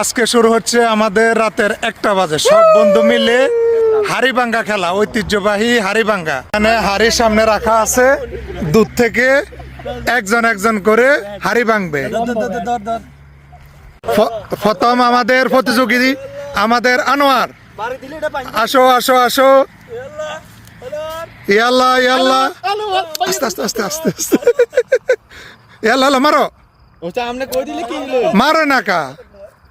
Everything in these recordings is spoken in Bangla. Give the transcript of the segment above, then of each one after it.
আজকে শুরু হচ্ছে আমাদের রাতের একটা বাজে। সব বন্ধু মিলে হাড়িভাঙ্গা খেলা ঐতিহ্যবাহী হাড়িভাঙ্গা। মানে হাড়ির সামনে রাখা আছে দূর থেকে একজন একজন করে হাড়ি ভাঙবে। প্রথম আমাদের প্রতিযোগী আমাদের আনোয়ার। আসো আসো আসো। ইয়াল্লা ইয়াল্লা। আস্তে আস্তে আস্তে আস্তে আস্তে। ইয়াল্লা মারো। মারো না কা।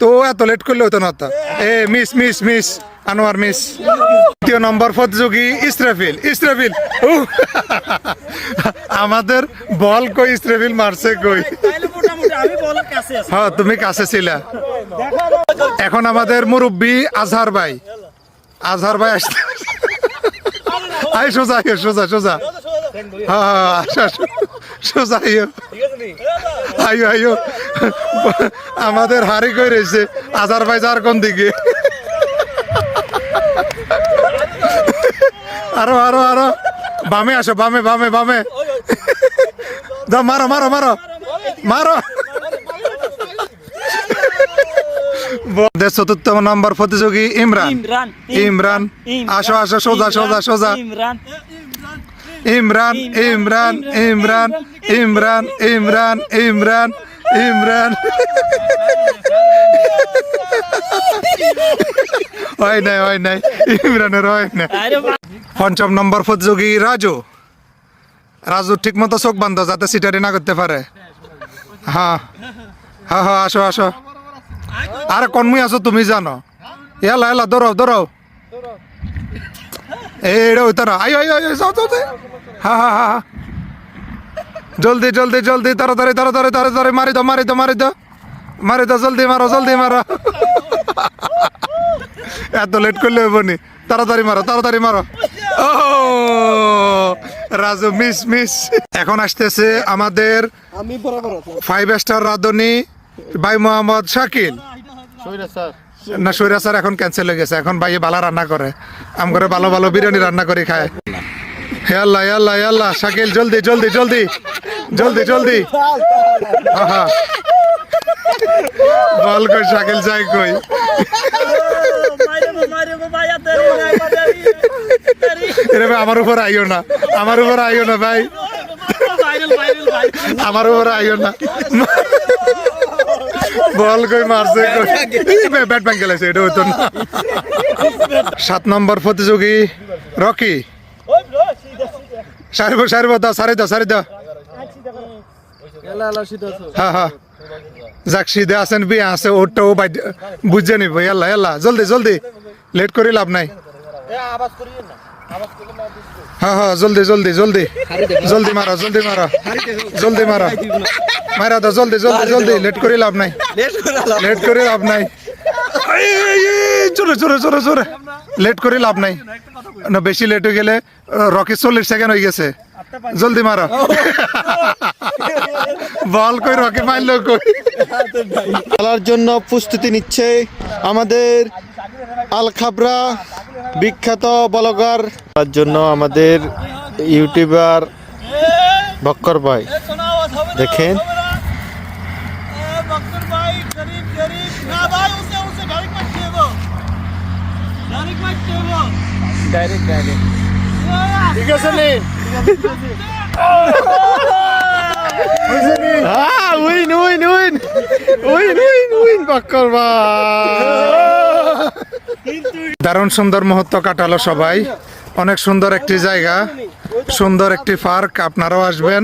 তো এত লেট করলে হতো না তো। এ miss miss miss Anwar miss দ্বিতীয় নম্বর প্রতিযোগী ইসরাফিল ইসরাফিল! আমাদের বল কই ইসরাফিল মারছে কই? হ্যাঁ তুমি কাছে ছিলা। এখন আমাদের মুরব্বী আজহার ভাই। আজহার ভাই আসতে আই সোজা সোজা সোজা। হ্যাঁ হ্যাঁ আসো আসো। সোজা আইও আইও আমাদের হারি কই রয়েছে আজহার ভাই যার কোন দিকে? আরও আরও আরও। বামে আসো বামে বামে বামে। যাও মারো মারো মারো। মারো। চতুর্থ নম্বর প্রতিযোগী ইমরান। ইমরান ইমরান আসো আসো সোজা সোজা সোজা। ইমরান। ইমরান ইমরান ইমরান ইমরান ইমরান ইমরান ইমরান হয় নাই হয় নাই ইমরানের হয় নাই। পঞ্চম নম্বর প্রতিযোগী রাজু রাজু ঠিক মতো চোখ বান্ধ যাতে সিটারি না করতে পারে হ্যাঁ হ্যাঁ হ্যাঁ আসো আসো আরে কনমুই আছো তুমি জানো এলা এলা দৌড়াও দৌড়াও এইটা হইতো না আইও আইও আইও যাও যাও যাও। হ্যাঁ হ্যাঁ হ্যাঁ। জলদি জলদি জলদি তাড়াতাড়ি তাড়াতাড়ি তাড়াতাড়ি মারি দাও মারি দাও মারি দাও। মারি দাও জলদি মারো জলদি মারো। এত লেট করলে হইব নি। তাড়াতাড়ি মারো তাড়াতাড়ি মারো। ও রাজু মিস মিস এখন আসতেছে আমাদের আমি বরাবর ফাইভ স্টার রাধুনি ভাই মোহাম্মদ শাকিল। না সৈরা স্যার এখন ক্যান্সেল হয়ে গেছে। এখন ভাই ভালো রান্না করে। আম করে ভালো ভালো বিরিয়ানি রান্না করে খায়। হে আল্লাহ হে আল্লাহ হে আল্লাহ। শাকিল, জলদি জলদি জলদি। জলদি জলদি। আহা। বল কই, শাকিল, যাই কই। এরে ভাই, আমার উপর আইও না। আমার উপর আইও না ভাই। আমার উপর আইও না। বল কই, মারছে ব্যাট ব্যাং খেলেছে এটা হতো না। সাত নম্বর প্রতিযোগী, রকি। সারিব সারিব দাও সারি দাও সারি দাও। হ্যাঁ হ্যাঁ যাক সিধে আছেন বিয়ে আছে ওরটা ও বাইট বুঝে নিব। এল্লা এল্লা জলদি জলদি। লেট করে লাভ নাই। হ্যাঁ হ্যাঁ জলদি জলদি জলদি। জলদি মারো জলদি মারো। জলদি মারো। মারা দাও জলদি জলদি জলদি। লেট করে লাভ নাই। লেট করালা লাভ নাই। জোরে জোরে জোরে জোরে। লেট করে লাভ নাই। না বেশি লেট হয়ে গেলে রকি চল্লিশ সেকেন্ড হয়ে গেছে। জলদি মারো। বল কই রকি মারলো কই? খেলার জন্য প্রস্তুতি নিচ্ছে আমাদের আল খাবরা বিখ্যাত বলগার। তার জন্য আমাদের ইউটিউবার বক্কর ভাই। দেখেন। এ বক্কর ভাই গরিব গরিব না ভাই উসে উসে ডাইরেক্ট মারতে দেবো। ডাইরেক্ট মারতে দেবো ডাইরেক্ট ডাইরেক্ট ঠিক আছে নি হ্যাঁ win win win. Win win win Bakkar ভাই। দারুণ সুন্দর মুহূর্ত কাটালো সবাই। অনেক সুন্দর একটি জায়গা সুন্দর একটি পার্ক আপনারাও আসবেন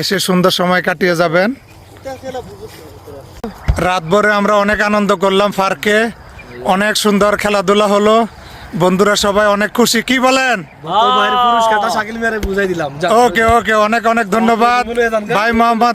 এসে সুন্দর সময় কাটিয়ে যাবেন। রাত ভরে আমরা অনেক আনন্দ করলাম পার্কে অনেক সুন্দর খেলাধুলা হলো। বন্ধুরা সবাই অনেক খুশি। কি বলেন? ওকে ওকে অনেক অনেক ধন্যবাদ। ভাই মোহাম্মদ